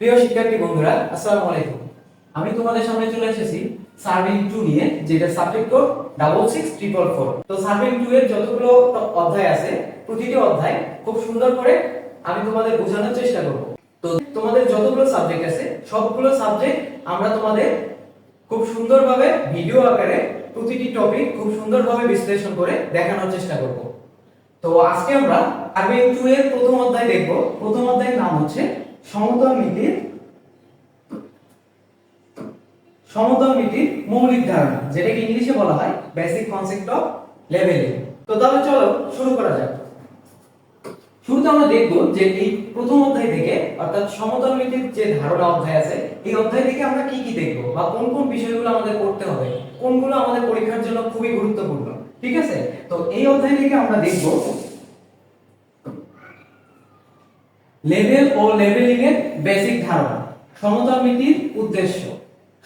প্রিয় শিক্ষার্থী বন্ধুরা, আসসালামু আলাইকুম। আমি তোমাদের সামনে চলে এসেছি সার্ভিং টু নিয়ে, যেটা subject code double six triple four তো সার্ভিং টু এর যতগুলো অধ্যায় আছে, প্রতিটি অধ্যায় খুব সুন্দর করে আমি তোমাদের বোঝানোর চেষ্টা করব। তো তোমাদের যতগুলো সাবজেক্ট আছে, সবগুলো সাবজেক্ট আমরা তোমাদের খুব সুন্দরভাবে ভিডিও আকারে প্রতিটি টপিক খুব সুন্দরভাবে বিশ্লেষণ করে দেখানোর চেষ্টা করব। তো আজকে আমরা সার্ভিং টু এর প্রথম অধ্যায় দেখব। প্রথম অধ্যায়ের নাম হচ্ছে সমতল মিতির সমতল মিতির মৌলিক ধারণা, যেটাকে ইংলিশে বলা হয় বেসিক কনসেপ্ট অফ তো তাহলে চলো শুরু করা যাক। শুরুতে আমরা দেখব যে এই প্রথম অধ্যায় থেকে, অর্থাৎ সমতল মিতির যে ধারণা অধ্যায় আছে, এই অধ্যায় থেকে আমরা কি কি দেখব বা কোন কোন বিষয়গুলো আমাদের পড়তে হবে, কোনগুলো আমাদের পরীক্ষার জন্য খুবই গুরুত্বপূর্ণ, ঠিক আছে? তো এই অধ্যায় থেকে আমরা দেখব লেভেল ও লেভেলিং এর বেসিক ধারণা। সমতল উদ্দেশ্য।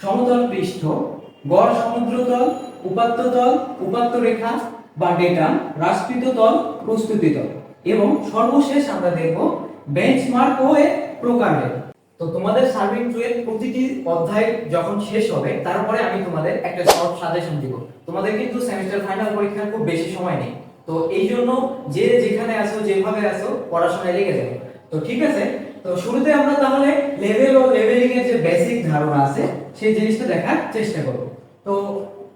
সমতল পৃষ্ঠ, গড় সমুদ্রতল উপাত্ত তল, উপাত্ত রেখা বা ডেটা রাষ্ট্রীয় তল, প্রস্তুতি তল। এবং সর্বশেষ আমরা দেখব বেঞ্চমার্ক ও এর প্রকারভেদ তো তোমাদের সার্ভিং টু এর প্রতিটি অধ্যায় যখন শেষ হবে, তারপরে আমি তোমাদের একটা শর্ট সাজেশন দিব। তোমাদের কিন্তু সেমিস্টার ফাইনাল পরীক্ষার খুব বেশি সময় নেই। তো এই জন্য যে যেখানে আছো, যেভাবে আছো, পড়াশোনায় লেগে যাবে। তো ঠিক আছে? তো শুরুতে আমরা তাহলে লেভেল ও লেভেলিং এর যে বেসিক ধারণা আছে, সেই জিনিসটা দেখার চেষ্টা করব। তো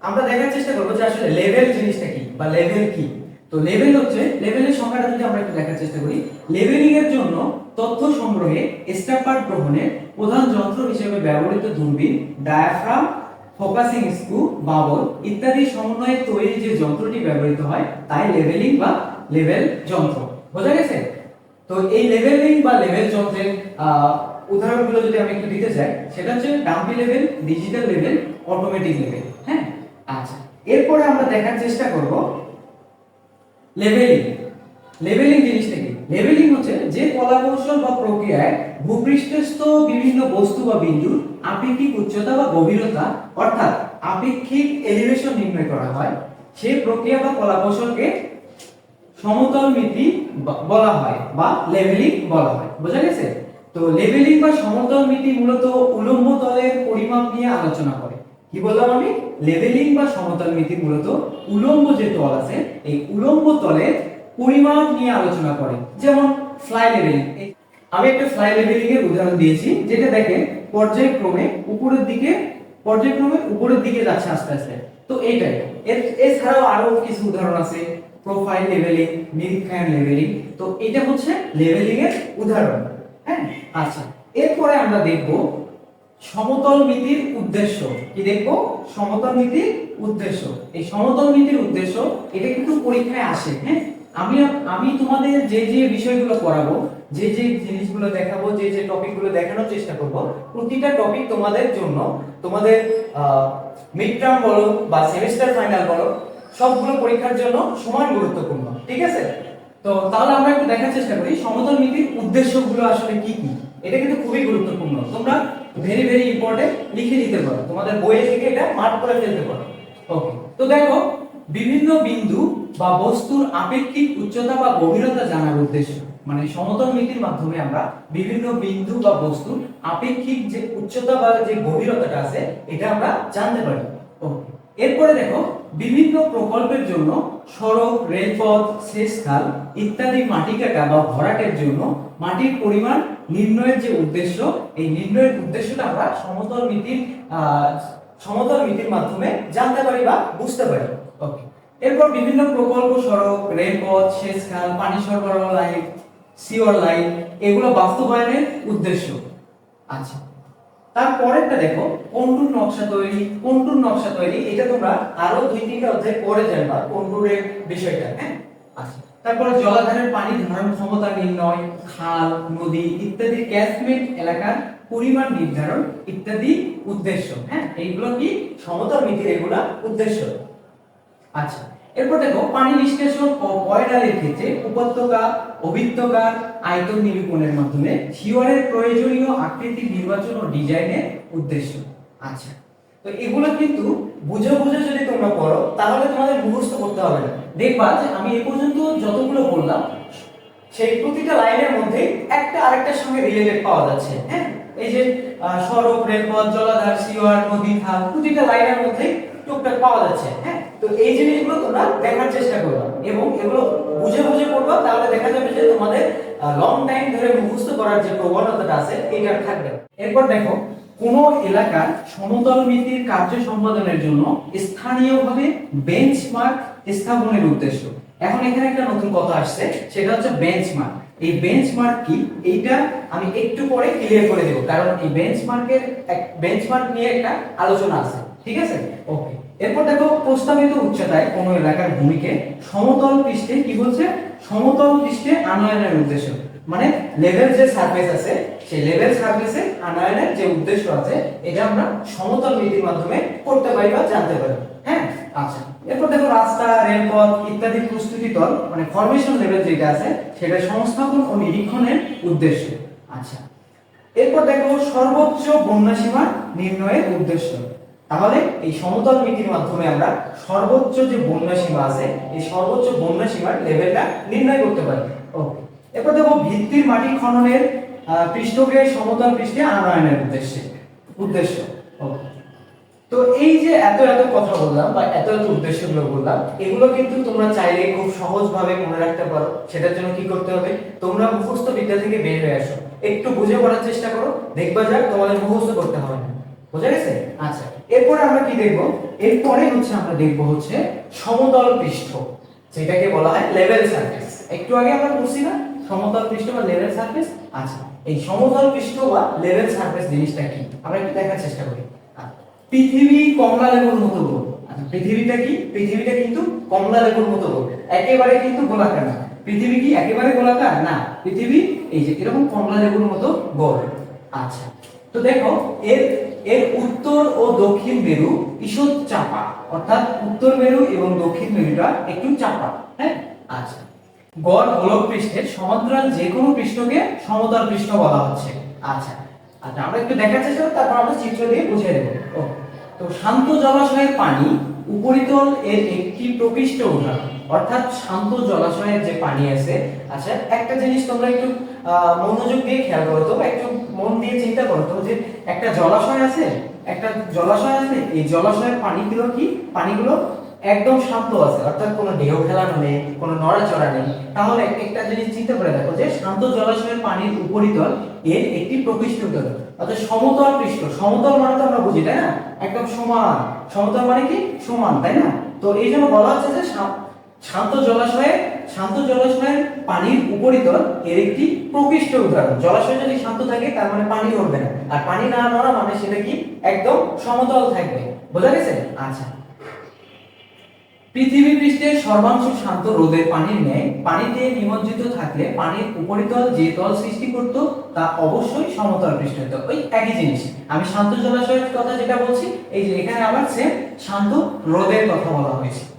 আমরা দেখার চেষ্টা করব যে আসলে লেভেল জিনিসটা কি বা লেভেল কি। তো লেভেল হচ্ছে লেভেলের সংজ্ঞাটা যদি আমরা একটু দেখার চেষ্টা করি লেভেলিং এর জন্য তথ্য সংগ্রহে স্টাপার গ্রহণের প্রধান যন্ত্র হিসেবে ব্যবহৃত দূরবীন ডায়াফ্রাম ফোকাসিং স্ক্রু বাবল ইত্যাদি সমন্বয়ে তৈরি যে যন্ত্রটি ব্যবহৃত হয়, তাই লেভেলিং বা লেভেল যন্ত্র। বোঝা গেছে? তো এই লেভেলিং বা লেভেল যন্ত্রের উদাহরণগুলো যদি আমি একটু দিতে চাই, সেটা হচ্ছে dumpy level digital level automatic level হ্যাঁ? আচ্ছা এরপরে আমরা দেখার চেষ্টা করব লেভেলিং লেভেলিং জিনিসটা কি? লেভেলিং হচ্ছে যে কলাকৌশল বা প্রক্রিয়ায় ভূপৃষ্ঠস্থ বিভিন্ন বস্তু বা বিন্দুর আপেক্ষিক উচ্চতা বা গভীরতা, অর্থাৎ আপেক্ষিক এলিভেশন নির্ণয় করা হয় সেই প্রক্রিয়া বা কলাকৌশলকে সমতল মিতি বলা হয়, বা লেভেলিং বলা হয়। বোঝা গেছে? তো লেভেলিং বা সমতল মিতি মূলত উলম্ব তলের পরিমাপ নিয়ে আলোচনা করে। কি বললাম আমি? লেভেলিং বা সমতল মিতি মূলত উলম্ব যে তল আছে, এই উলম্ব তলের পরিমাপ নিয়ে আলোচনা করে। যেমন ফ্লাই লেভেলিং আমি একটা ফ্লাই লেভেলিং এর উদাহরণ দিয়েছি, যেটা দেখেন পর্যায়ক্রমে উপরের দিকে, পর্যায়ক্রমে উপরের দিকে যাচ্ছে আস্তে আস্তে। তো এইটাই এছাড়াও আরও কিছু উদাহরণ আছে। প্রোফাইল লেভেলিং নিরীক্ষায়ন লেভেলিং তো এটা হচ্ছে লেভেলিং এর উদাহরণ হ্যাঁ? আচ্ছা এরপরে আমরা দেখব সমতল মিতির উদ্দেশ্য। কি দেখব? সমতল মিতির উদ্দেশ্য। এই সমতল মিতির উদ্দেশ্য, এটা কিন্তু পরীক্ষায় আসে হ্যাঁ? আমি আমি তোমাদের যে যে বিষয়গুলো পড়াবো, যে যে জিনিসগুলো দেখাবো, যে যে টপিকগুলো দেখানোর চেষ্টা করব, প্রতিটা টপিক তোমাদের জন্য, তোমাদের মিড টার্ম বলো বা সেমিস্টার ফাইনাল বলো সবগুলো পরীক্ষার জন্য সমান গুরুত্বপূর্ণ, ঠিক আছে? তো তাহলে আমরা একটু দেখার চেষ্টা করি, সমতল মিতির উদ্দেশ্যগুলো আসলে কি কি? এটা কিন্তু খুবই গুরুত্বপূর্ণ। তোমরা ভেরি ভেরি ইম্পর্টেন্ট লিখে নিতে পারো। তোমাদের বইয়ে থেকে এটা মার্ক করে ফেলতে পারো। ওকে তো দেখো, বিভিন্ন বিন্দু বা বস্তুর আপেক্ষিক উচ্চতা বা গভীরতা জানার উদ্দেশ্য। মানে সমতল নীতির মাধ্যমে আমরা বিভিন্ন বিন্দু বা বস্তুর আপেক্ষিক যে উচ্চতা বা যে গভীরতাটা আছে, এটা আমরা জানতে পারি। ওকে এরপরে দেখো বিভিন্ন প্রকল্পের জন্য সড়ক, রেলপথ সেচ খাল ইত্যাদি মাটি কাটা বা ভরাটের জন্য মাটির পরিমাণ নির্ণয়ের যে উদ্দেশ্য, এই নির্ণয়ের উদ্দেশ্যটা আমরা সমতল নীতির সমতল নীতির মাধ্যমে জানতে পারি বা বুঝতে পারি। ওকে এরপর বিভিন্ন প্রকল্প, সড়ক, রেলপথ সেচ খাল পানি সরবরাহ লাইন সিওর লাইন এগুলো বাস্তবায়নের উদ্দেশ্য। আচ্ছা। তারপরেরটা দেখো, কন্টুর নকশা তৈরি, কন্টুর নকশা তৈরি, এটা তোমরা আরও দুই, তিনটা অধ্যায় পড়ে জানবা কন্টুরের বিষয়টা হ্যাঁ? আচ্ছা তারপরে জলাধারের পানি, ধারণ ক্ষমতা নির্ণয়, খাল, নদী ইত্যাদি ক্যাচমেন্ট এলাকার পরিমাণ নির্ধারণ ইত্যাদি উদ্দেশ্য হ্যাঁ? এইগুলো কি? সমতল নীতির এগুলা উদ্দেশ্য। আচ্ছা এরপর দেখো, পানি নিষ্কাশন ও পয়ডালের ক্ষেত্রে উপত্যকা অভিত্তকার আয়তন নিরূপণের মাধ্যমে শিওরের প্রয়োজনীয় আকৃতি নির্বাচন ও ডিজাইনের উদ্দেশ্য। আচ্ছা তো এগুলো কিন্তু বুঝে বুঝে যদি তোমরা পড়ো, তাহলে তোমাদের মুখস্থ করতে হবে না। দেখবা যে আমি এ পর্যন্ত যতগুলো বললাম, সেই প্রতিটা লাইনের মধ্যে একটা আরেকটার সঙ্গে রিলেটেড পাওয়া যাচ্ছে হ্যাঁ? এই যে সড়ক, রেলপথ, জলাধার সিওয়ার নদী, খাল, প্রতিটা লাইনের মধ্যে টুকটাক পাওয়া যাচ্ছে হ্যাঁ? তো এই জিনিসগুলো তোমরা দেখার চেষ্টা করবা। এবং এগুলো বুঝে বুঝে পড়বা তাহলে দেখা যাবে যে তোমাদের লং টাইম ধরে মুখস্থ করার যে প্রবণতাটা আছে এটা থাকবে। এরপর দেখো, কোন এলাকার সমতল ভিত্তির কার্য সম্পাদনের জন্য স্থানীয়ভাবে বেঞ্চমার্ক স্থাপনের উদ্দেশ্য। এখন এখানে একটা নতুন কথা আসছে, সেটা হচ্ছে বেঞ্চমার্ক এই বেঞ্চমার্ক কি? এইটা আমি একটু পরে ক্লিয়ার করে দেব, কারণ এই বেঞ্চমার্কের বেঞ্চমার্ক নিয়ে একটা আলোচনা আছে। ঠিক আছে? ওকে এরপর দেখো, প্রস্তাবিত উচ্চতায় কোন এলাকার ভূমিকে সমতল পৃষ্ঠে কি বলছে? সমতল পৃষ্ঠে আনয়নের উদ্দেশ্য। মানে লেভেল যে সারফেস আছে, সেই লেভেল সারফেসে আনয়নের যে উদ্দেশ্য আছে, এটা আমরা সমতল নীতির মাধ্যমে করতে পারি বা জানতে পারি। হ্যাঁ? আচ্ছা। এরপর দেখো, রাস্তা, রেলপথ ইত্যাদি প্রস্তুতি দল মানে ফরমেশন লেভেল যেটা আছে, সেটা সংস্থাপন ও নিরীক্ষণের উদ্দেশ্য। আচ্ছা। এরপর দেখো, সর্বোচ্চ বন্যা সীমা নির্ণয়ের উদ্দেশ্য। তাহলে এই সমতল নীতির মাধ্যমে আমরা সর্বোচ্চ যে বন্যা সীমা আছে, এই সর্বোচ্চ বন্যা সীমার লেভেলটা নির্ণয় করতে পারি। এরপর দেখো ভিত্তির মাটি খননের পৃষ্ঠকে সমতল পৃষ্ঠে আনয়নের উদ্দেশ্যে, উদ্দেশ্য। তো এই যে এত এত কথা বললাম বা এত এত উদ্দেশ্যগুলো বললাম, এগুলো কিন্তু তোমরা চাইলে খুব সহজভাবে মনে রাখতে পারো। সেটার জন্য কি করতে হবে? তোমরা মুখস্থ বিদ্যা থেকে বের হয়ে আসো। একটু বুঝে পড়ার চেষ্টা করো। দেখবা যাক তোমাদের মুখস্থ করতে হবে। না বোঝা গেছে? আচ্ছা এরপরে আমরা কি দেখব? এরপরে হচ্ছে আমরা দেখব হচ্ছে সমতল পৃষ্ঠ যেটাকে বলা হয় লেভেল সারফেস একটু আগে আমরা পড়ছি না? সমতল পৃষ্ঠ বা লেভেল সারফেস আচ্ছা এই সমতল পৃষ্ঠ বা লেভেল সারফেস জিনিসটা কি? আমরা একটু দেখার চেষ্টা করি। আচ্ছা, পৃথিবী কমলা লেবুর মতো গোল। আচ্ছা পৃথিবীটা কি? পৃথিবীটা কিন্তু কমলা লেবুর মতো গোল। একেবারে কিন্তু গোলাকার না। পৃথিবী কি একেবারে গোলাকার? না পৃথিবী এই যে এরকম কমলা লেবুর মতো গোল। আচ্ছা তো দেখো এর এর উত্তর ও দক্ষিণ মেরু ঈষৎ চাপা। অর্থাৎ উত্তর মেরু এবং দক্ষিণ মেরুটা একটু চাপা হ্যাঁ? আচ্ছা। গড় গোলক পৃষ্ঠের সমান্তরাল যে কোনো পৃষ্ঠকে সমতল পৃষ্ঠ বলা হচ্ছে। আচ্ছা। আচ্ছা আমরা একটু দেখার চেষ্টা তারপর আমরা চিত্র দিয়ে বুঝিয়ে দেবো। ও তো শান্ত জলাশয়ের পানি উপরিতল এর একটি প্রকৃষ্ট উদাহরণ। অর্থাৎ শান্ত জলাশয়ের যে পানি আছে। আচ্ছা একটা জিনিস তোমরা একটু মনোযোগ দিয়ে খেয়াল করো, তো একটু মন দিয়ে চিন্তা করো তো যে একটা জলাশয় আছে, একটা জলাশয় আছে, এই জলাশয়ের পানিগুলো কি? পানিগুলো একদম শান্ত আছে, অর্থাৎ কোনো ঢেউ খেলানো নেই, কোনো নড়াচড়া নেই। তাহলে একটা জিনিস চিন্তা করে দেখো যে শান্ত জলাশয়ের পানির উপরিতল এর একটি প্রকৃষ্ট উত্তল অর্থাৎ সমতল পৃষ্ঠ। সমতল মানে তো আমরা বুঝি, তাই না? একদম সমান। সমতল মানে কি? সমান, তাই না? তো এই জন্য বলা হচ্ছে যে শান্ত জলাশয়ে, শান্ত জলাশয়ের পানির উপরিতল এর একটি প্রকৃষ্ট উদাহরণ। জলাশয় যদি শান্ত থাকে, তার মানে পানি নড়বে না। আর পানি না নড়া মানে সেটা কি? একদম সমতল থাকবে। বোঝা গেছে? আচ্ছা। পৃথিবী পৃষ্ঠের সর্বাংশ শান্ত রোদের পানির ন্যায়। পানিতে নিমজ্জিত থাকলে পানির উপরিতল যে তল সৃষ্টি করত, তা অবশ্যই সমতল পৃষ্ঠ হতো। ওই একই জিনিস। আমি শান্ত জলাশয়ের কথা যেটা বলছি, এই যে এখানে আবার সেম শান্ত রোদের কথা বলা হয়েছে। হ্যাঁ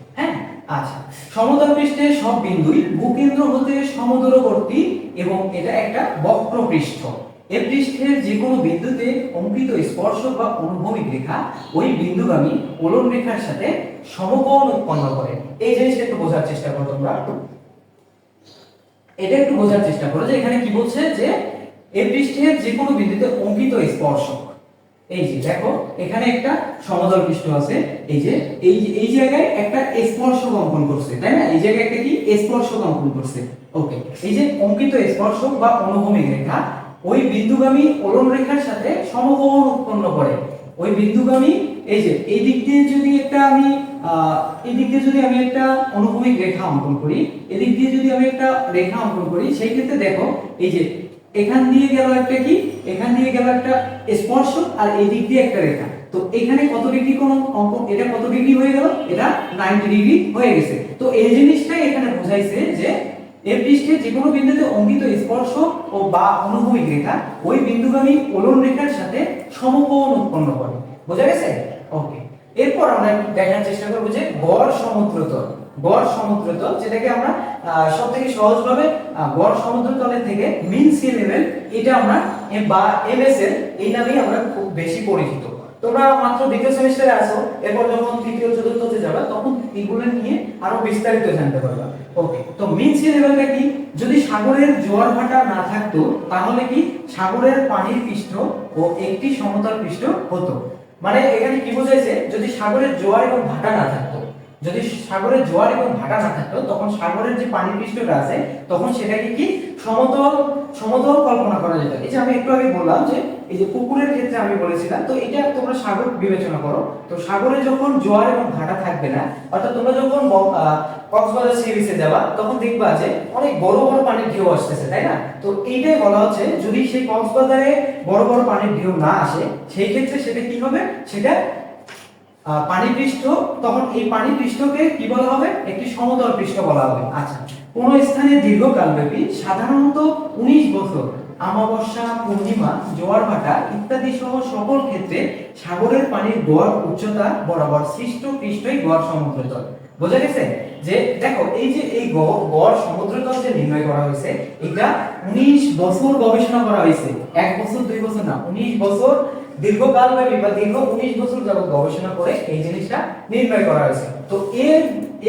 আচ্ছা সমতল পৃষ্ঠের সব বিন্দুই ভূকেন্দ্র হতে সমদূরবর্তী এবং এটা একটা বক্র পৃষ্ঠ এ পৃষ্ঠের যে কোনো বিন্দুতে অঙ্কিত স্পর্শক বা অনুভূমিক রেখা ওই বিন্দুগামী ওলন রেখার সাথে সমকোণ উৎপন্ন করে। এই জিনিসটা একটু বোঝার চেষ্টা করো তোমরা। এটা একটু বোঝার চেষ্টা করো যে এখানে কি বলছে যে এ পৃষ্ঠের যে কোনো বিন্দুতে অঙ্কিত স্পর্শক এই যে দেখো, এখানে একটা সমতল পৃষ্ঠ আছে। এই যে, এই এই জায়গায় একটা স্পর্শ অঙ্কন করছে, তাই না? এই জায়গায় একটা কি? স্পর্শ অঙ্কন করছে। ওকে এই যে অঙ্কিত স্পর্শক বা অনুভূমিক রেখা, ওই বিন্দুগামী ওলন রেখার সাথে সমকোণ উৎপন্ন করে। ওই বিন্দুগামী, এই যে, এই দিক দিয়ে যদি একটা আমি এই দিক দিয়ে যদি আমি একটা অনুভূমিক রেখা অঙ্কন করি এদিক দিয়ে যদি আমি একটা রেখা অঙ্কন করি, সেই ক্ষেত্রে দেখো, এই যে এখান দিয়ে গেল একটা কি? এখান দিয়ে গেল একটা স্পর্শ আর এই দিক দিয়ে একটা রেখা। তো এখানে কত ডিগ্রি কোন অঙ্ক? এটা কত ডিগ্রি হয়ে গেল? এটা 90 ডিগ্রি হয়ে গেছে। তো এই জিনিসটাই এখানে বোঝাইছে যে এর পৃষ্ঠে যে কোনো বিন্দুতে অঙ্কিত স্পর্শ ও বা অনুভূমিক রেখা ওই বিন্দুগামী ওলন রেখার সাথে সমকোণ উৎপন্ন করে। বোঝা গেছে? ওকে এরপর আমরা দেখার চেষ্টা করব যে গড় সমুদ্রতল। গড় সমুদ্রতল, যেটাকে আমরা সব থেকে সহজভাবে গড় সমুদ্রতলের থেকে মিন সি লেভেল, এটা আমরা বা এমএসএল এই নামেই আমরা খুব বেশি পরিচিত। তোমরা মাত্র দ্বিতীয় সেমিস্টারে আসো এরপর যখন তৃতীয়, চতুর্থতে যাবে, তখন এগুলো নিয়ে আরও বিস্তারিত জানতে পারবে। ওকে তো মিন সি লেভেলটা কি? যদি সাগরের জোয়ার ভাটা না থাকতো, তাহলে কি সাগরের পানির পৃষ্ঠ ও একটি সমতল পৃষ্ঠ হতো? মানে এখানে কি বোঝাইছে? যদি সাগরের জোয়ার এবং ভাটা না থাকতো যদি সাগরের জোয়ার এবং ভাটা না থাকতো, তখন সাগরের যে পানির পৃষ্ঠটা আছে, তখন সেটাকে কি সমতল সমতল কল্পনা করা যেত। এই যে আমি একটু আগে বললাম যে, এই যে পুকুরের ক্ষেত্রে আমি বলেছিলাম, তো এটা তোমরা সাগর বিবেচনা করো। তো সাগরে যখন জোয়ার এবং ভাটা থাকবে না, অর্থাৎ তোমরা যখন কক্সবাজার সি যাবা, তখন দেখবা যে অনেক বড় বড় পানির ঢেউ আসতেছে, তাই না? তো এইটাই বলা হচ্ছে, যদি সেই কক্সবাজারে বড় বড় পানির ঢেউ না আসে, সেই ক্ষেত্রে সেটা কি হবে? সেটা পানি পৃষ্ঠ তখন এই পানি পৃষ্ঠকে কি বলা হবে? একটি সমতল পৃষ্ঠ বলা হবে। আচ্ছা কোন স্থানে দীর্ঘকাল ব্যাপী সাধারণত উনিশ বছর আমাবস্যা পূর্ণিমা, জোয়ার ভাটা ইত্যাদি সহ সকল ক্ষেত্রে সাগরের পানির গড় উচ্চতা বরাবর সৃষ্ট পৃষ্ঠই গড় সমুদ্রতল। বোঝা গেছে যে, দেখো, এই যে এই গড় সমুদ্রতল যে নির্ণয় করা হয়েছে, এটা উনিশ বছর গবেষণা করা হয়েছে। এক বছর, দুই বছর না, উনিশ বছর দীর্ঘকাল ব্যাপী বা দীর্ঘ উনিশ বছর যাবত গবেষণা করে এই জিনিসটা নির্ণয় করা হয়েছে। তো এর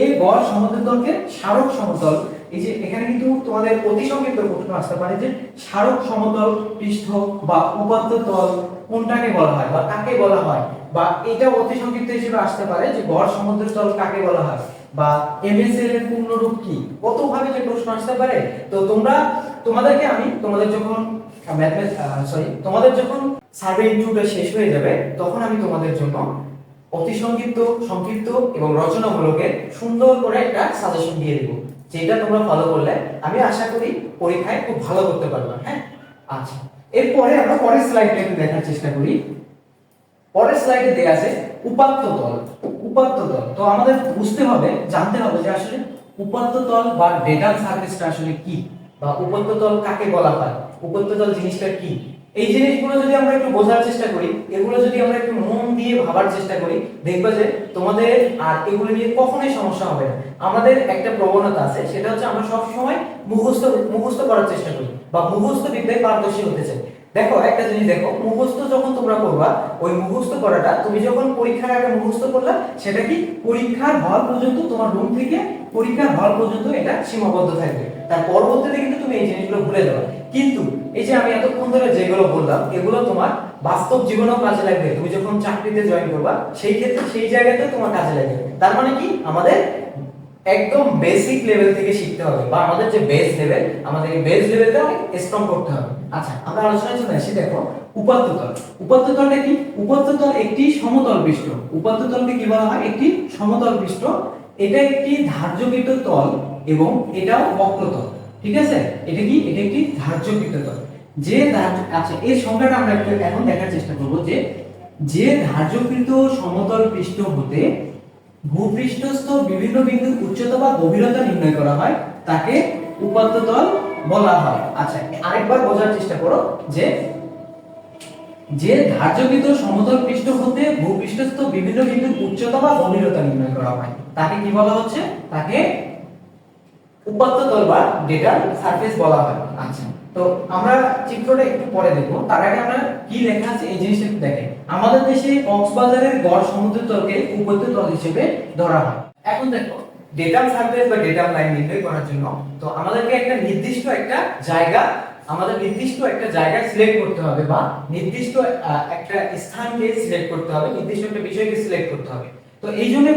এই গড় সমুদ্র সমুদ্রতলকে স্মারক সমতল এই যে এখানে কিন্তু তোমাদের অতি সংক্ষিপ্ত প্রশ্ন আসতে পারে যে স্মারক সমতল পৃষ্ঠ বা উপাত্ত তল কোনটাকে বলা হয় বা কাকে বলা হয়? বা এটা অতি সংক্ষিপ্ত হিসেবে আসতে পারে যে গড় সমুদ্র তল কাকে বলা হয়? বা এমএসএল এর পূর্ণ রূপ কি? কত ভাবে যে প্রশ্ন আসতে পারে? তো তোমরা, তোমাদেরকে আমি, তোমাদের যখন সরি তোমাদের যখন সার্ভে ইন্টারভিউটা শেষ হয়ে যাবে, তখন আমি তোমাদের জন্য অতি সংক্ষিপ্ত সংক্ষিপ্ত এবং রচনামূলকে সুন্দর করে একটা সাজেশন দিয়ে দেবো। যেটা তোমরা ফলো করলে, আমি আশা করি পরীক্ষায় খুব ভালো করতে পারবে হ্যাঁ? আচ্ছা এরপরে আমরা পরের স্লাইডটা একটু দেখার চেষ্টা করি। পরের স্লাইডে দেয়া আছে উপাত্ত তল উপাত্ত তল। তো আমাদের বুঝতে হবে, জানতে হবে যে আসলে উপাত্ত তল বা ডেটাল সার্ভিসটা আসলে কি? বা উপাত্ত তল কাকে বলা হয়? উপাত্ত তল জিনিসটা কি? এই জিনিসগুলো যদি আমরা একটু বোঝার চেষ্টা করি, এগুলো যদি আমরা একটু মন দিয়ে ভাবার চেষ্টা করি, দেখবা যে তোমাদের আর এগুলো নিয়ে কখনোই সমস্যা হবে না। আমাদের একটা প্রবণতা আছে, সেটা হচ্ছে আমরা সব সময় মুখস্থ মুখস্থ করার চেষ্টা করি বা মুখস্থ বিদ্যায় পারদর্শী হতে চাই। দেখো, একটা জিনিস দেখো, মুখস্থ যখন তোমরা করবা, ওই মুখস্থ করাটা, তুমি যখন পরীক্ষার আগে মুখস্থ করলা, সেটা কি পরীক্ষার হল পর্যন্ত, তোমার রুম থেকে পরীক্ষার হল পর্যন্ত এটা সীমাবদ্ধ থাকবে। তার পরবর্তীতে কিন্তু তুমি এই জিনিসগুলো ভুলে যাবে। কিন্তু এই যে আমি এতক্ষণ ধরে যেগুলো বললাম, এগুলো তোমার বাস্তব জীবনেও কাজে লাগবে। তুমি যখন চাকরিতে জয়েন করবা, সেই ক্ষেত্রে সেই জায়গাতে তোমার কাজে লাগবে। তার মানে কি? আমাদের একদম বেসিক লেভেল থেকে শিখতে হবে। বা আমাদের যে বেস লেভেল আমাদের এই বেস লেভেলটা স্ট্রং করতে হবে। আচ্ছা আমরা আলোচনায় চলে আসি, দেখো উপাত্ত তল উপাত্ত তলটা কি? উপাত্ত তল একটি সমতল পৃষ্ঠ। উপাত্ততলকে কি বলা হয়? একটি সমতল পৃষ্ঠ। এটা একটি ধার্যকৃত তল এবং এটাও বক্রতল। ঠিক আছে? এটা কি? এটা একটি ধার্যকৃত তল। যে আচ্ছা এর সংজ্ঞাটা আমরা একটু এখন দেখার চেষ্টা করব যে যে ধার্যকৃত সমতল পৃষ্ঠ হতে ভূপৃষ্ঠস্থ বিভিন্ন বিন্দুর উচ্চতা বা গভীরতা নির্ণয় করা হয়, তাকে উপাত্ত তল বলা হয়। আচ্ছা আরেকবার বোঝার চেষ্টা করো যে যে ধার্যকৃত সমতল পৃষ্ঠ হতে ভূপৃষ্ঠস্থ বিভিন্ন বিন্দুর উচ্চতা বা গভীরতা নির্ণয় করা হয়, তাকে কি বলা হচ্ছে? তাকে উপাত্ত তল বা ডেটা সারফেস বলা হয়। আচ্ছা তো আমরা চিত্রটা একটু পরে দেখব। তার আগে আমরা কি লেখা আছে এই জিনিসটা দেখেন আমাদের দেশে কক্সবাজারের গড় সমুদ্র তলকে উপাত্ত তল হিসেবে ধরা হয়। এখন দেখো ডেটাম সারফেস বা ডেটাম লাইন নির্ণয় করার জন্য, তো আমাদেরকে একটা নির্দিষ্ট একটা জায়গা, আমাদের নির্দিষ্ট একটা জায়গা সিলেক্ট করতে হবে বা নির্দিষ্ট একটা স্থানকে সিলেক্ট করতে হবে, নির্দিষ্ট একটা বিষয়কে সিলেক্ট করতে হবে। তো এই জন্য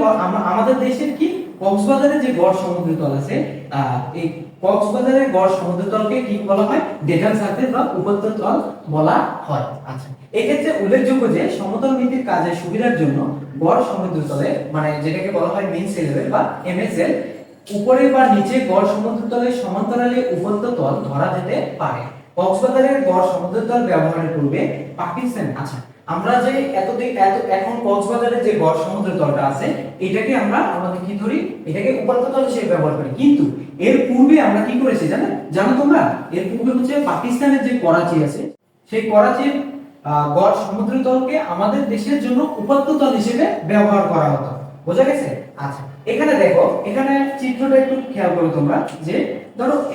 আমাদের দেশের কি কক্সবাজারের যে গড় সমুদ্র তল আছে এই কক্সবাজারের গড় সমুদ্র তলকে কি বলা হয়? ডেটাল সারফেস বা উপাত্ত তল বলা হয়। আচ্ছা এক্ষেত্রে উল্লেখযোগ্য যে সমতল নীতির কাজের সুবিধার জন্য গড় সমুদ্র তলে মানে যেটাকে বলা হয় মিন সি লেভেল বা এমএসএল উপরে বা নিচে গড় সমুদ্র তলের সমান্তরালে উপাত্ত তল ধরা যেতে পারে। কক্সবাজারের গড় সমুদ্র তল ব্যবহারের পূর্বে পাকিস্তান আচ্ছা আমরা যে এতদিন, এত, এখন কক্সবাজারে যে গড় সমুদ্র তলটা আছে, এটাকে আমরা, আমাদের কি ধরি? এটাকে উপাত্ত তল হিসেবে ব্যবহার করি। কিন্তু এর পূর্বে আমরা কি করেছি জানো জানো তোমরা? এর পূর্বে হচ্ছে পাকিস্তানের যে করাচি আছে, সেই করাচির গড় সমুদ্র তলকে আমাদের দেশের জন্য উপাত্ত তল হিসেবে ব্যবহার করা হতো। বোঝা গেছে? আচ্ছা। এখানে দেখো, এখানে চিত্রটা একটু খেয়াল করো তোমরা, যে ধরো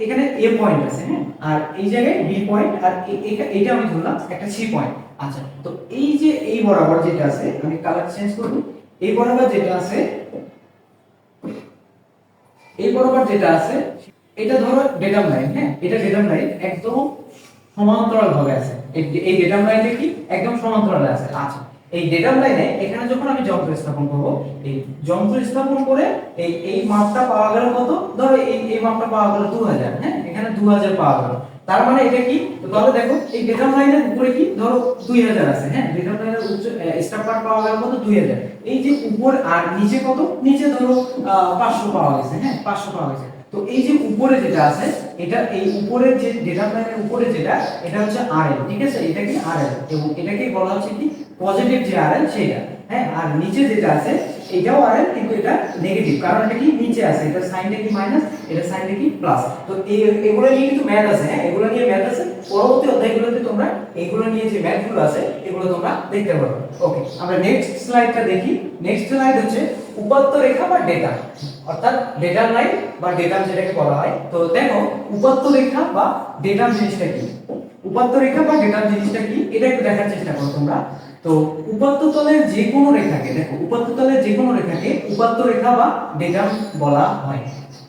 এখানে এ পয়েন্ট আছে হ্যাঁ? আর এই জায়গায় বি পয়েন্ট আর এ- এখা- এইটা আমি ধরলাম একটা সি পয়েন্ট আচ্ছা তো এই যে, এই বরাবর যেটা আছে, আমি কালার চেঞ্জ করব। এই বরাবর যেটা আছে, এই বরাবর যেটা আছে, এটা ধরো ডেটাম লাইন হ্যাঁ? এটা ডেটাম লাইন একদম সমান্তরাল ভাবে আছে। এই ডেটাম লাইনটা কি? একদম সমান্তরাল আছে। আচ্ছা এই ডেটাম লাইনে এখানে যখন আমি যন্ত্র স্থাপন করব এই যন্ত্র স্থাপন করে এই এই মাপটা পাওয়া গেল কত? ধরো এই এই মাপটা পাওয়া গেল 2000 হ্যাঁ? এখানে 2000 পাওয়া গেল। তার মানে এটা কি? তাহলে দেখো এই ডেটাম লাইনের উপরে কি? ধরো 2000 আছে হ্যাঁ? ডেটাম লাইনের উচ্চ স্টার পার্ট পাওয়া গেল কত? 2000 এই যে উপর আর নিচে কত? নিচে ধরো আহ, 500 পাওয়া গেছে হ্যাঁ? 500 পাওয়া গেছে। তো এই যে উপরে যেটা আছে, এটা এই উপরের যে ডেটা লাইনের উপরে যেটা, এটা হচ্ছে আর আরএল ঠিক আছে? এটা কি আর আরএল এবং এটাকে বলা হচ্ছে কি পজিটিভ যে আরএল সেটা হ্যাঁ আর নিচে যেটা আছে, এটাও আরএল কিন্তু এটা নেগেটিভ কারণ এটা কি নিচে আছে? এটা সাইনটা কি মাইনাস এটা সাইনটা কি প্লাস তো এগুলো নিয়ে কিন্তু ম্যাথ আছে হ্যাঁ? এগুলো নিয়ে ম্যাথ আছে। পরবর্তী অধ্যায়গুলোতে তোমরা এগুলো নিয়ে যে ম্যাথগুলো আছে, এগুলো তোমরা দেখতে পারো ওকে আমরা নেক্সট স্লাইডটা দেখি। নেক্সট স্লাইড হচ্ছে উপাত্ত রেখা বা ডেটা। অর্থাৎ ডেটার লাইন বা ডেটাম যেটাকে বলা হয়। তো দেখো, উপাত্ত রেখা বা ডেটাম জিনিসটা কি? উপাত্ত রেখা বা ডেটাম জিনিসটা কি? এটা একটু দেখার চেষ্টা করো তোমরা। তো উপাত্ত তলের যে কোনো রেখাকে, দেখো, উপাত্ত তলের যে কোনো রেখাকে উপাত্ত রেখা বা ডেটাম বলা হয়।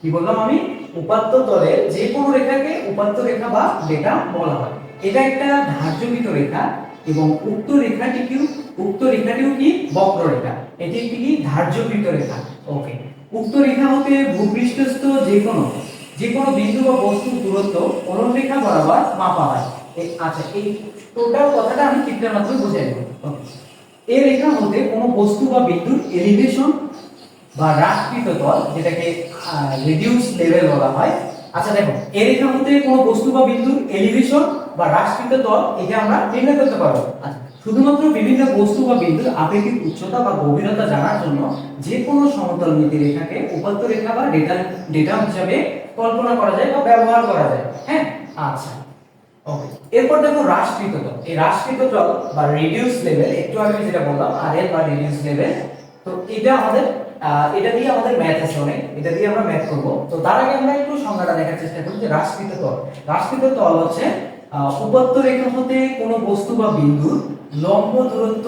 কি বললাম আমি? উপাত্ত তলের যে কোনো রেখাকে উপাত্ত রেখা বা ডেটাম বলা হয়। এটা একটা ধার্যকৃত রেখা এবং উক্ত রেখাটি কি উক্ত রেখাটিও কি? বক্ররেখা। এটি একটি কি ধার্যকৃত রেখা ওকে উক্ত রেখা হতে ভূপৃষ্ঠস্থ যে কোনো যে কোনো বিন্দু বা বস্তুর দূরত্ব অনুন রেখা বরাবর মাপা হয়। আচ্ছা এই টোটাল কথাটা আমি চিত্রের মাধ্যমে বুঝাই দেবো। এই রেখা হতে কোনো বস্তু বা বিন্দুর এলিভেশন বা হ্রাসকৃত তল, যেটাকে রিডিউস লেভেল বলা হয়। আচ্ছা দেখো, এই রেখা হতে কোনো বস্তু বা বিন্দুর এলিভেশন বা হ্রাসকৃত তল, এটা আমরা নির্ণয় করতে পারব। আচ্ছা শুধুমাত্র বিভিন্ন বস্তু বা বিন্দুর আপেক্ষিক উচ্চতা বা গভীরতা জানার জন্য যে কোনো সমতল নীতি রেখাকে উপাত্ত রেখা বা ডেটা ডেটা হিসাবে কল্পনা করা যায় বা ব্যবহার করা যায়। হ্যাঁ? আচ্ছা। ওকে এরপর দেখো হ্রাসকৃত তল। এই হ্রাসকৃত তল বা রিডিউস লেভেল একটু আগে যেটা বললাম আরএল বা রিডিউস লেভেল তো এটা আমাদের এটা দিয়ে আমাদের ম্যাথ আছে অনেক। এটা দিয়ে আমরা ম্যাথ করব। তো তার আগে আমরা একটু সংজ্ঞাটা দেখার চেষ্টা করি যে হ্রাসকৃত তল। হ্রাসকৃত তল হচ্ছে উপাত্ত রেখা হতে কোনো বস্তু বা বিন্দুর লম্ব দূরত্ব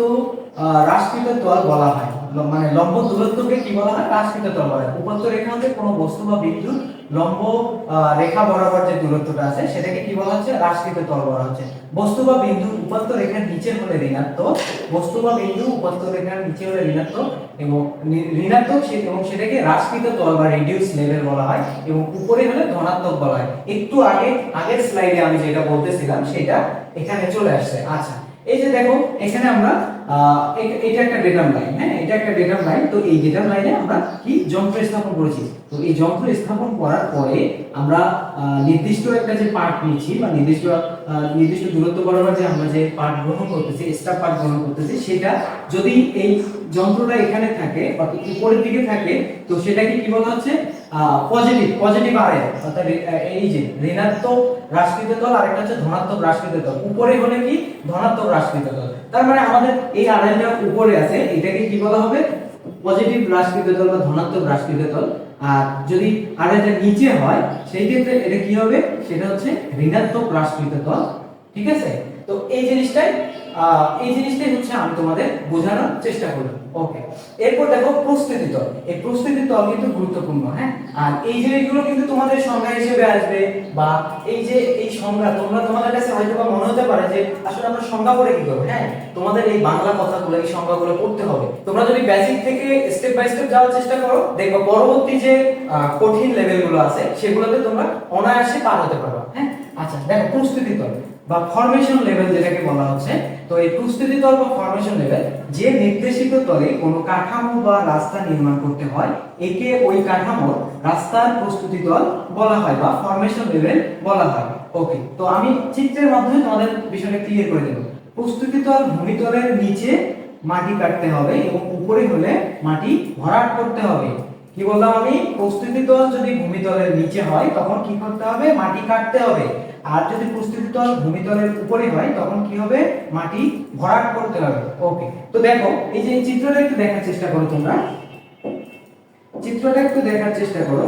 হ্রাসকৃত তল বলা হয়। মানে লম্ব দূরত্বকে কি বলা হয়? তল বলা হয়। উপাত্ত রেখা হতে কোনো বস্তু বা বিন্দুর লম্ব রেখা বরাবর যে দূরত্বটা আছে, সেটাকে কি বলা হচ্ছে? হ্রাসকৃত তল বলা হচ্ছে। বস্তু বা বিন্দু উপাত্ত রেখার নিচে হলে ঋণাত্মক, বস্তু বা বিন্দু উপাত্ত রেখার নিচে হলে ঋণাত্মক এবং ঋণাত্মক এবং সেটাকে হ্রাসকৃত তল বা রিডিউস লেভেল বলা হয় এবং উপরে হলে ধনাত্মক বলা হয়। একটু আগে, আগের স্লাইডে আমি যেটা বলতেছিলাম, সেটা এখানে চলে আসছে। আচ্ছা এই যে দেখো, এখানে আমরা এটা একটা ডেটাম লাইন হ্যাঁ? এটা একটা ডেটাম লাইন তো এই ডেটাম লাইনে আমরা কি যন্ত্র স্থাপন করেছি? তো এই যন্ত্র স্থাপন করার পরে আমরা নির্দিষ্ট একটা যে পার্ট নিয়েছি, বা নির্দিষ্ট নির্দিষ্ট দূরত্ব বরাবর যে আমরা যে পার্ট গ্রহণ করতেছি স্টার পার্ট গ্রহণ করতেছি, সেটা যদি এই যন্ত্রটা এখানে থাকে, বা উপরের দিকে থাকে, তো সেটাকে কি বলা হচ্ছে? পজিটিভ পজিটিভ আরে, অর্থাৎ এই যে ঋণাত্মক হ্রাসকৃত তল আরেকটা হচ্ছে ধনাত্মক হ্রাসকৃত দল। উপরে হলে কি? ধনাত্মক হ্রাসকৃত দল। তার মানে আমাদের এই আরেনটা উপরে আছে, এটাকে কি বলা হবে? পজিটিভ হ্রাসকৃত দল বা ধনাত্মক হ্রাসকৃত দল। আর যদি আরেনটা নিচে হয়, সেই ক্ষেত্রে এটা কি হবে? সেটা হচ্ছে ঋণাত্মক হ্রাসকৃত দল। ঠিক আছে? তো এই জিনিসটাই এই জিনিসটাই হচ্ছে আমি তোমাদের বোঝানোর চেষ্টা করি ওকে এরপর দেখো প্রস্তুতি তল। এই প্রস্তুতি তল কিন্তু গুরুত্বপূর্ণ হ্যাঁ? আর এই জিনিসগুলো কিন্তু তোমাদের সংজ্ঞা হিসেবে আসবে বা এই যে এই সংজ্ঞা, তোমরা তোমাদের কাছে হয়তো বা মনে হতে পারে যে আসলে আমরা সংজ্ঞা পড়ে কি করব হ্যাঁ? তোমাদের এই বাংলা কথাগুলো, এই সংজ্ঞাগুলো পড়তে হবে। তোমরা যদি বেসিক থেকে স্টেপ বাই স্টেপ যাওয়ার চেষ্টা করো দেখো পরবর্তী যে কঠিন লেভেলগুলো আছে, সেগুলোতে তোমরা অনায়াসে পার হতে পারবে হ্যাঁ? আচ্ছা দেখো প্রস্তুতি তল। বা ফরমেশন লেভেল যেটাকে বলা হচ্ছে, তো এই প্রস্তুতি তল বা ফরমেশন লেভেল যে নির্দেশিত তলে কোনো কাঠামো বা রাস্তা নির্মাণ করতে হয়, একে ওই কাঠামোর রাস্তার প্রস্তুতি তল বলা হয় বা ফরমেশন লেভেল বলা হয়। ওকে তো আমি চিত্রের মাধ্যমে তোমাদের বিষয়টা ক্লিয়ার করে দেব। প্রস্তুতি তল ভূমিতলের নিচে মাটি কাটতে হবে এবং উপরে হলে মাটি ভরাট করতে হবে। কি বললাম আমি? প্রস্তুতি তল যদি ভূমিতলের নিচে হয়, তখন কি করতে হবে? মাটি কাটতে হবে। আর যদি প্রস্তুতি ভূমিতলের উপরে হয়, তখন কি হবে? মাটি ভরাট করতে হবে। ওকে তো দেখো, এই যে চিত্রটা একটু দেখার চেষ্টা করো তোমরা। চিত্রটা একটু দেখার চেষ্টা করো।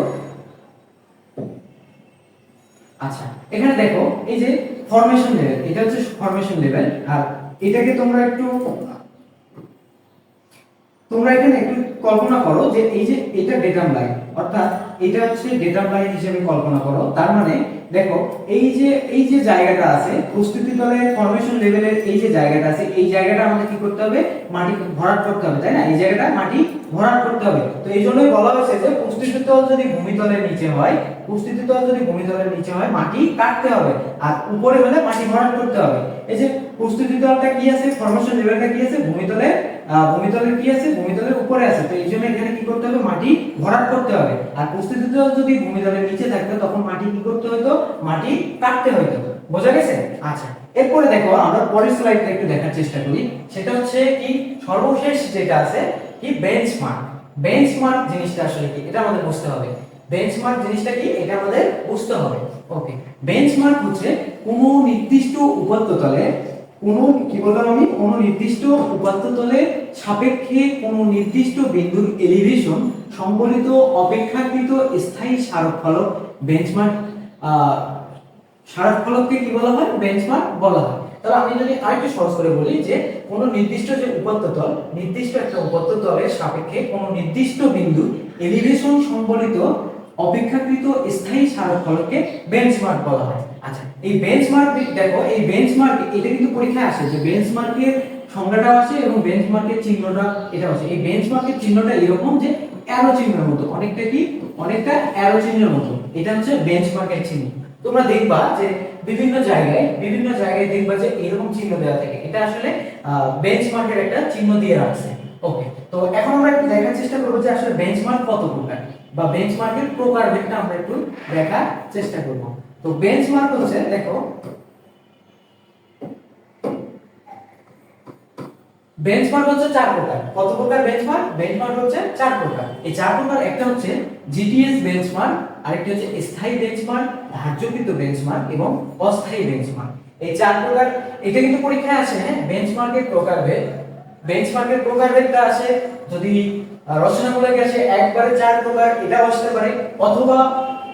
আচ্ছা এখানে দেখো, এই যে ফরমেশন লেভেল এটা হচ্ছে ফরমেশন লেভেল আর এটাকে তোমরা একটু, তোমরা এখানে একটু কল্পনা করো যে এই যে এটা ডেটাম লাইন অর্থাৎ এটা হচ্ছে ডেটা লাইন হিসেবে কল্পনা করো। তার মানে দেখো এই যে এই যে জায়গাটা আছে প্রস্তুতি দলের ফরমেশন লেভেলের এই যে জায়গাটা আছে এই জায়গাটা আমাদের কি করতে হবে? মাটি ভরাট করতে হবে তাই না? এই জায়গাটা মাটি ভরাট করতে হবে। তো এই জন্যই বলা হয়েছে যে প্রস্তুতি দল যদি ভূমিতলের নিচে হয় প্রস্তুতি দল যদি ভূমিতলের নিচে হয় মাটি কাটতে হবে। আর উপরে হলে মাটি ভরাট করতে হবে। এই যে প্রস্তুতি দলটা কি আছে? ফরমেশন লেভেলটা কি আছে? ভূমিতলে আহ, ভূমিতলের কি আছে? ভূমিতলের উপরে আছে। তো এই জন্য এখানে কি করতে হবে? মাটি ভরাট করতে হবে। আর প্রস্তুতি যদি ভূমিতলের নিচে থাকতো, তখন মাটি কি করতে হতো? মাটি কাটতে হতো। বোঝা গেছে? আচ্ছা এরপরে দেখো, আমরা পরের স্লাইডটা একটু দেখার চেষ্টা করি। সেটা হচ্ছে কি, সর্বশেষ যেটা আছে, কি বেঞ্চমার্ক বেঞ্চমার্ক জিনিসটা আসলে কি? এটা আমাদের বুঝতে হবে। বেঞ্চমার্ক জিনিসটা কি? এটা আমাদের বুঝতে হবে। ওকে বেঞ্চমার্ক হচ্ছে কোনো নির্দিষ্ট উপাত্ততলে কোনো কি বললাম আমি, কোনো নির্দিষ্ট উপাত্ততলে সাপেক্ষে কোনো নির্দিষ্ট বিন্দুর এলিভেশন সম্বলিত অপেক্ষাকৃত স্থায়ী স্মারক ফলক বেঞ্চমার্ক স্মারক ফলককে কি বলা হয়? বেঞ্চমার্ক বলা হয়। তাহলে আমি যদি আরেকটু সহজ করে বলি যে, কোনো নির্দিষ্ট যে উপাত্ত উপাত্ততল নির্দিষ্ট একটা উপাত্ততলের সাপেক্ষে কোনো নির্দিষ্ট বিন্দু এলিভেশন সম্বলিত অপেক্ষাকৃত স্থায়ী স্মারক ফলককে বেঞ্চমার্ক বলা হয়। আচ্ছা এই বেঞ্চমার্ক দেখো, এই বেঞ্চমার্ক এটা কিন্তু পরীক্ষায় আসে যে বেঞ্চমার্কের সংজ্ঞাটা আসে এবং বেঞ্চমার্কের চিহ্নটা এটা আসে। এই বেঞ্চমার্কের চিহ্নটা এরকম যে অ্যারো চিহ্নের মতো, অনেকটা কি? অনেকটা অ্যারো চিহ্নের মতো। এটা হচ্ছে বেঞ্চমার্কের চিহ্ন। তোমরা দেখবা যে বিভিন্ন জায়গায় বিভিন্ন জায়গায় দেখবা যে এরকম চিহ্ন দেওয়া থাকে। এটা আসলে বেঞ্চমার্কের একটা চিহ্ন দিয়ে রাখছে। ওকে তো এখন আমরা একটু দেখার চেষ্টা করব যে আসলে বেঞ্চমার্ক কত প্রকার। বা বেঞ্চমার্কের প্রকারভেদটা আমরা একটু দেখার চেষ্টা করব। তো বেঞ্চমার্ক হচ্ছে, দেখো বেঞ্চমার্ক হচ্ছে চার প্রকার। কত প্রকার বেঞ্চমার্ক বেঞ্চমার্ক হচ্ছে চার প্রকার। এই চার প্রকার, একটা হচ্ছে জিটিএস বেঞ্চমার্ক আরেকটি হচ্ছে স্থায়ী বেঞ্চমার্ক ধার্যকৃত বেঞ্চমার্ক এবং অস্থায়ী বেঞ্চমার্ক এই চার প্রকার, এটা কিন্তু পরীক্ষায় আসে হ্যাঁ? বেঞ্চমার্কের প্রকারভেদ। বেঞ্চমার্কের প্রকারভেদটা আসে যদি আহ, রচনামূলক আসে একবারে চার প্রকার এটাও আসতে পারে অথবা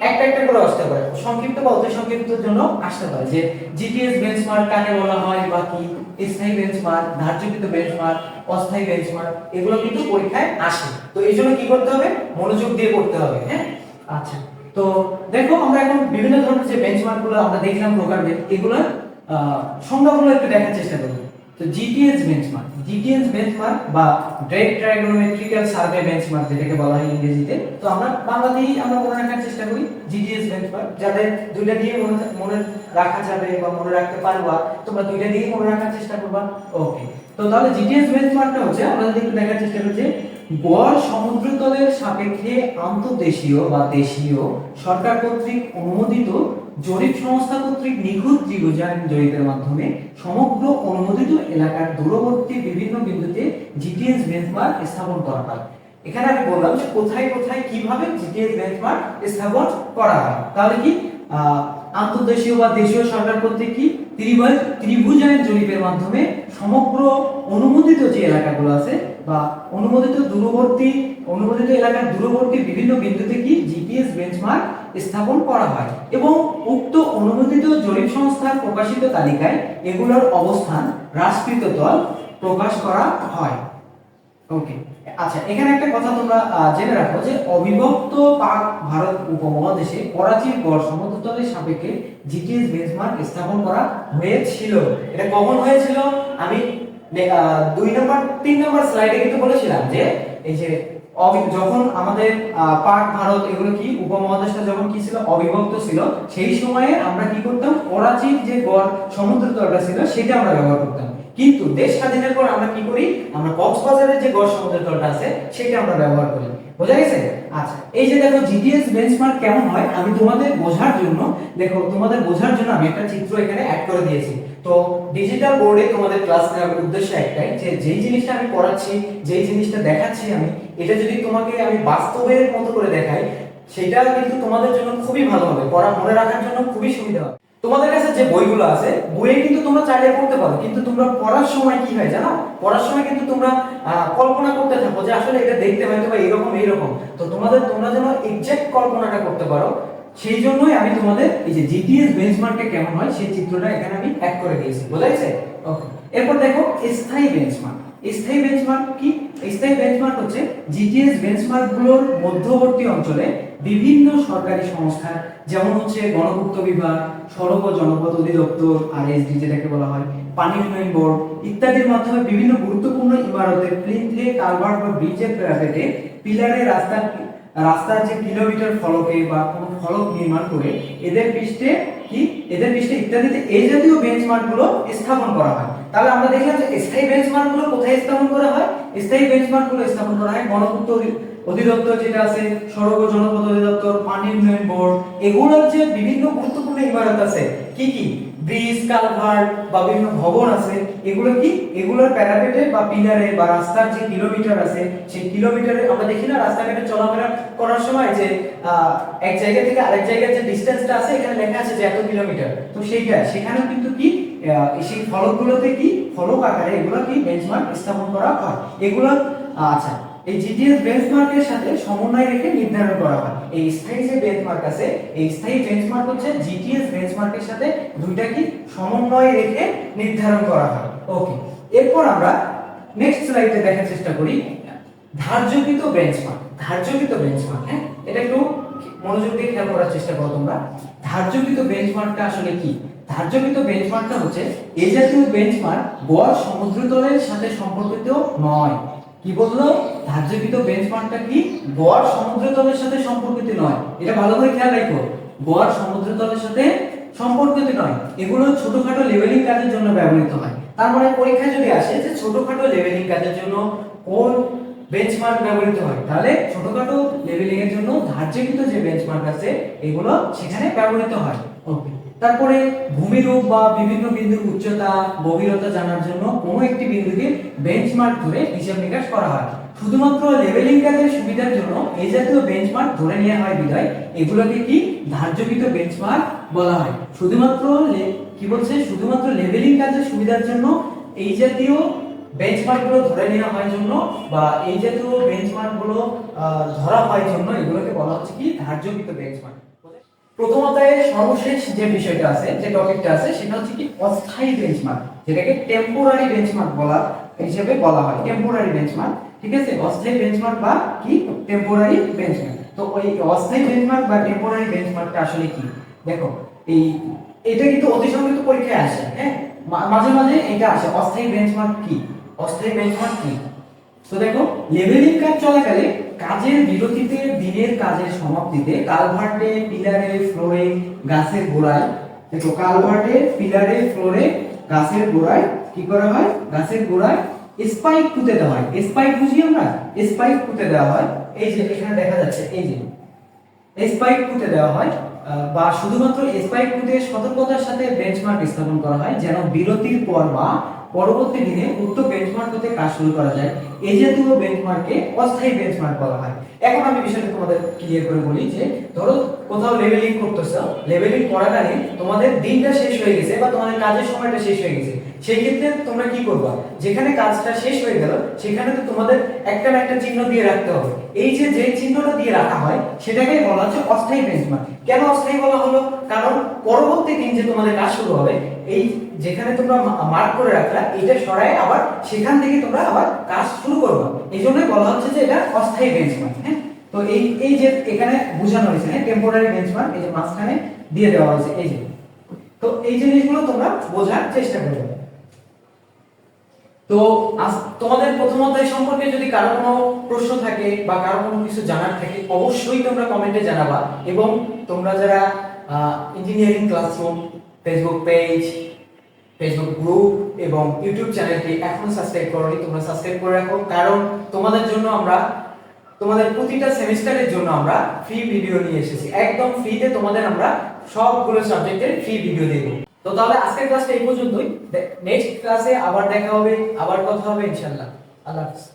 একটা একটা করে আসতে পারে। সংক্ষিপ্ত বা অতি সংক্ষিপ্তের জন্য আসতে পারে। যে জিটিএস বেঞ্চমার্ক কাকে বলা হয় বা কি স্থায়ী বেঞ্চমার্ক ধার্যকৃত বেঞ্চমার্ক অস্থায়ী বেঞ্চমার্ক এগুলো কিন্তু পরীক্ষায় আসে। তো এই জন্য কি করতে হবে? মনোযোগ দিয়ে করতে হবে হ্যাঁ? আচ্ছা তো দেখো আমরা এখন বিভিন্ন ধরনের যে বেঞ্চমার্কগুলো আমরা দেখলাম প্রকারভেদ এগুলো সংজ্ঞাগুলো একটু দেখার চেষ্টা করব। তো জিটিএস বেঞ্চমার্ক জিটিএস বেঞ্চমার্ক বা ড্রেক ট্রাইগোনোমেট্রিক্যাল সার্ভে বেঞ্চমার্ক যেটাকে বলা হয় ইংরেজিতে, তো আমরা বাংলাতেই আমরা মনে রাখার চেষ্টা করি জিটিএস বেঞ্চমার্ক যাদের দুইটা দিয়ে মনে রাখা যাবে বা মনে রাখতে পারবা, তোমরা দুইটা দিয়ে মনে রাখার চেষ্টা করবা। ওকে তো তাহলে জিটিএস বেঞ্চমার্কটা হচ্ছে, আমরা যদি একটু দেখার চেষ্টা করি যে গড় সমুদ্রতলের সাপেক্ষে আন্তর্দেশীয় বা দেশীয় সরকার কর্তৃক অনুমোদিত জরিপ সংস্থা কর্তৃক নিখুঁত জীবযান জরিপের মাধ্যমে সমগ্র অনুমোদিত এলাকার দূরবর্তী বিভিন্ন বিন্দুতে জিটিএস বেঞ্চমার্ক স্থাপন করা হয়। এখানে আমি বললাম যে কোথায় কোথায় কীভাবে জিটিএস বেঞ্চমার্ক স্থাপন করা হয়। তাহলে কি আন্তর্দেশীয় বা দেশীয় সরকার কর্তৃক কি ত্রিভুজ, ত্রিভুজায়ন জরিপের মাধ্যমে সমগ্র অনুমোদিত যে এলাকাগুলো আছে বা অনুমোদিত দূরবর্তী, অনুমোদিত এলাকার দূরবর্তী বিভিন্ন বিন্দুতে কি জিপিএস বেঞ্চমার্ক স্থাপন করা হয়? এবং উক্ত অনুমোদিত জরিপ সংস্থার প্রকাশিত তালিকায় এগুলোর অবস্থান হ্রাসকৃত দল প্রকাশ করা হয়। ওকে আচ্ছা এখানে একটা কথা তোমরা জেনে রাখো যে অবিভক্ত পাক ভারত উপমহাদেশে করাচির গড় সমুদ্রতলের সাপেক্ষে জিটিএস বেঞ্চমার্ক স্থাপন করা হয়েছিল। এটা কখন হয়েছিল? আমি দুই নম্বর, তিন নম্বর স্লাইডে কিন্তু বলেছিলাম যে, এই যে যখন আমাদের পাক ভারত, এগুলো কি, উপমহাদেশটা যখন কি ছিল, অবিভক্ত ছিল, সেই সময়ে আমরা কি করতাম, করাচির যে গড়, সমুদ্র তলটা ছিল, সেটা আমরা ব্যবহার করতাম। কিন্তু দেশ স্বাধীনের পর আমরা কি করি, আমরা কক্সবাজারের যে গড়, সমুদ্র তলটা আছে, সেটা আমরা ব্যবহার করি। বোঝা গেছে? আচ্ছা এই যে দেখো জিটিএস বেঞ্চমার্ক কেমন হয়, আমি তোমাদের বোঝার জন্য, দেখো, তোমাদের বোঝার জন্য আমি একটা চিত্র এখানে অ্যাড করে দিয়েছি। তো ডিজিটাল বোর্ডে তোমাদের ক্লাস নেওয়ার উদ্দেশ্য একটাই যে যেই জিনিসটা আমি পড়াচ্ছি, যেই জিনিসটা দেখাচ্ছি আমি, এটা যদি তোমাকে আমি বাস্তবের মতো করে দেখাই, সেটা কিন্তু তোমাদের জন্য খুবই ভালো হবে, পড়া মনে রাখার জন্য খুবই সুবিধা হবে। তোমাদের কাছে যে বইগুলো আছে, বইয়ে কিন্তু তোমরা চাইলে পড়তে পারো, কিন্তু তোমরা পড়ার সময় কি হয় জানো? পড়ার সময় কিন্তু তোমরা কল্পনা করতে থাকো যে আসলে এটা দেখতে হয়তো বা এরকম, এইরকম। তো তোমাদের, তোমরা যেন এক্সাক্ট কল্পনাটা করতে পারো সেই জন্যই আমি তোমাদের এই যে জিটিএস বেঞ্চমার্কটা কেমন হয়, সেই চিত্রটা এখানে আমি অ্যাড করে দিয়েছি বোঝা গেছে ওকে এরপর দেখো, স্থায়ী বেঞ্চমার্ক স্থায়ী বেঞ্চমার্ক কি? স্থায়ী বেঞ্চমার্ক হচ্ছে জিটিএস বেঞ্চমার্কগুলোর মধ্যবর্তী অঞ্চলে বিভিন্ন সরকারি সংস্থা যেমন হচ্ছে গণপূর্ত বিভাগ, সড়ক ও জনপথ অধিদপ্তর আর এসডি যেটাকে বলা হয়, পানি উন্নয়ন বোর্ড ইত্যাদির মাধ্যমে বিভিন্ন গুরুত্বপূর্ণ ইমারতে প্লিন্থে কালভার্ট বা ব্রিজের প্যারাপেটে পিলারে রাস্তার রাস্তার যে কিলোমিটার ফলকে বা ফলক নির্মাণ করে এদের পৃষ্ঠে কি? এদের পৃষ্ঠে ইত্যাদিতে এই জাতীয় বেঞ্চমার্কগুলো স্থাপন করা হয়। তাহলে আমরা দেখলাম যে স্থায়ী বেঞ্চমার্কগুলো কোথায় স্থাপন করা হয়? স্থায়ী বেঞ্চমার্কগুলো স্থাপন করা হয় গণপূর্ত অধিদপ্তর যেটা আছে, সড়ক ও জনপথ অধিদপ্তর, পানি উন্নয়ন বোর্ড, এগুলোর যে বিভিন্ন গুরুত্বপূর্ণ ইমারত আছে, কি কি? ব্রিজ কালভার্ট বা বিভিন্ন ভবন আছে, এগুলো কি? এগুলোর প্যারাপেটে বা পিলারে বা রাস্তার যে কিলোমিটার আছে, সেই কিলোমিটারে আমরা দেখি না, রাস্তাঘাটে চলাফেরা করার সময় যে এক জায়গা থেকে আরেক জায়গার যে ডিসটেন্সটা আছে, এখানে লেখা আছে যে এত কিলোমিটার। তো সেইটা, সেখানেও কিন্তু কি সেই ফলকগুলোতে কি, ফলক আকারে এগুলো কি বেঞ্চমার্ক স্থাপন করা হয়। এগুলো আচ্ছা এই জিটিএস বেঞ্চমার্কের সাথে সমন্বয় রেখে নির্ধারণ করা হয়। এই স্থায়ী যে বেঞ্চমার্ক আছে, এই স্থায়ী বেঞ্চমার্ক হচ্ছে জিটিএস বেঞ্চমার্কের সাথে দুইটা কি সমন্বয় রেখে নির্ধারণ করা হয়। ওকে এরপর আমরা নেক্সট স্লাইডে দেখার চেষ্টা করি। ধার্যকৃত বেঞ্চমার্ক ধার্যকৃত বেঞ্চমার্ক হ্যাঁ? এটা একটু মনোযোগ দিয়ে খেয়াল করার চেষ্টা করো তোমরা। ধার্যকৃত বেঞ্চমার্কটা আসলে কি? ধার্যকৃত বেঞ্চমার্কটা হচ্ছে এই জাতীয় বেঞ্চমার্ক গড় সমুদ্রতলের সাথে সম্পর্কিত নয়। কি বলল? ধার্যকৃত বেঞ্চমার্কটা কি? গড় সমুদ্রতলের সাথে সম্পর্কিত নয়। এটা ভালো করে খেয়াল রাখো। গড় সমুদ্রতলের সাথে সম্পর্কিত নয়। এগুলো ছোটখাটো লেভেলিং কাজের জন্য ব্যবহৃত হয়। তারপরে পরীক্ষায় যদি আসে যে ছোটখাটো লেভেলিং কাজের জন্য কোন বেঞ্চমার্ক ব্যবহৃত হয়, তাহলে ছোটখাটো লেভেলিং এর জন্য ধার্যকৃত যে বেঞ্চমার্ক আছে, এগুলো সেখানে ব্যবহৃত হয়। ওকে তারপরে ভূমিরূপ বা বিভিন্ন বিন্দুর উচ্চতা, গভীরতা জানার জন্য কোনো একটি বিন্দুকে বেঞ্চমার্ক ধরে হিসাব নিকাশ করা হয়। শুধুমাত্র লেভেলিং কাজের সুবিধার জন্য এই জাতীয় বেঞ্চমার্ক ধরে নেওয়া হয় বিধায় এগুলোকে কি ধার্যকৃত বেঞ্চমার্ক বলা হয়? শুধুমাত্র কি বলছে? শুধুমাত্র লেভেলিং কাজের সুবিধার জন্য এই জাতীয় বেঞ্চমার্কগুলো ধরে নেওয়া হয় জন্য বা এই জাতীয় বেঞ্চমার্কগুলো আহ, ধরা হয় জন্য এগুলোকে বলা হচ্ছে কি ধার্যকৃত বেঞ্চমার্ক প্রথমত সর্বশেষ যে বিষয়টা আছে যে টপিকটা আছে সেটা হচ্ছে কি অস্থায়ী বেঞ্চমার্ক যেটাকে টেম্পোরারি বেঞ্চমার্ক বলা হিসেবে বলা হয়। টেম্পোরারি বেঞ্চমার্ক ঠিক আছে? অস্থায়ী বেঞ্চমার্ক বা কি? টেম্পোরারি বেঞ্চমার্ক তো ওই অস্থায়ী বেঞ্চমার্ক বা টেম্পোরারি বেঞ্চমার্কটা আসলে কি? দেখো, এই, এটা কিন্তু অতি সংক্ষিপ্ত পরীক্ষায় আসে হ্যাঁ? মাঝে মাঝে এটা আসে। অস্থায়ী বেঞ্চমার্ক কি? অস্থায়ী বেঞ্চমার্ক কি? তো দেখো লেভেলিং কাজ চলাকালে কাজের বিরতিতে, দিনের কাজের সমাপ্তিতে কালভার্টে, পিলারে, ফ্লোরে, গাছের গোড়ায়, দেখো, কালভার্টে, পিলারে, ফ্লোরে, গাছের গোড়ায় কি করা হয়? গাছের গোড়ায় স্পাইক পুঁতে দেওয়া হয়। স্পাইক বুঝি আমরা? স্পাইক পুঁতে দেওয়া হয়। এই যে এখানে দেখা যাচ্ছে, এই যে স্পাইক পুঁতে দেওয়া হয় বা শুধুমাত্র স্পাইক পুঁতে সতর্কতার সাথে বেঞ্চমার্ক স্থাপন করা হয়, যেন বিরতির পর বা পরবর্তী দিনে উক্ত বেঞ্চমার্ক হতে কাজ শুরু করা যায়। এই জাতীয় বেঞ্চমার্কে অস্থায়ী বেঞ্চমার্ক বলা হয়। এখন আমি বিষয়টা তোমাদের ক্লিয়ার করে বলি যে, ধরো কোথাও লেভেলিং করতেছো লেভেলিং করাকালীন তোমাদের দিনটা শেষ হয়ে গেছে বা তোমাদের কাজের সময়টা শেষ হয়ে গেছে। সেই ক্ষেত্রে তোমরা কি করবা? যেখানে কাজটা শেষ হয়ে গেল, সেখানে তো তোমাদের একটা না একটা চিহ্ন দিয়ে রাখতে হবে। এই যে যে চিহ্নটা দিয়ে রাখা হয়, সেটাকেই বলা হচ্ছে অস্থায়ী বেঞ্চমার্ক কেন অস্থায়ী বলা হলো? কারণ পরবর্তী দিন যে তোমাদের কাজ শুরু হবে, এই যেখানে তোমরা মার্ক করে রাখলা, এটা সরায় আবার সেখান থেকে তোমরা আবার কাজ শুরু করবে। এই জন্যই বলা হচ্ছে যে এটা অস্থায়ী বেঞ্চমার্ক হ্যাঁ? তো এই এই যে এখানে বোঝানো হয়েছে হ্যাঁ? টেম্পোরারি বেঞ্চমার্ক এই যে মাঝখানে দিয়ে দেওয়া হয়েছে, এই যে। তো এই জিনিসগুলো তোমরা বোঝার চেষ্টা করবে। তো তোমাদের প্রথমত এই সম্পর্কে যদি কারও কোনো প্রশ্ন থাকে বা কারও কোনো কিছু জানার থাকে, অবশ্যই তোমরা কমেন্টে জানাবা। এবং তোমরা যারা engineering classroom Facebook page Facebook group এবং ইউটিউব চ্যানেলটি এখনও সাবস্ক্রাইব করোনি, তোমরা সাবস্ক্রাইব করে রাখো। কারণ তোমাদের জন্য আমরা, তোমাদের প্রতিটা সেমিস্টারের জন্য আমরা ফ্রি ভিডিও নিয়ে এসেছি। একদম ফ্রিতে তোমাদের আমরা সবগুলো সাবজেক্টের ফ্রি ভিডিও দেব। তো তাহলে আজকের ক্লাসটা এই পর্যন্তই। নেক্সট ক্লাসে আবার দেখা হবে, আবার কথা হবে, ইনশাআল্লাহ। আল্লাহ হাফিজ।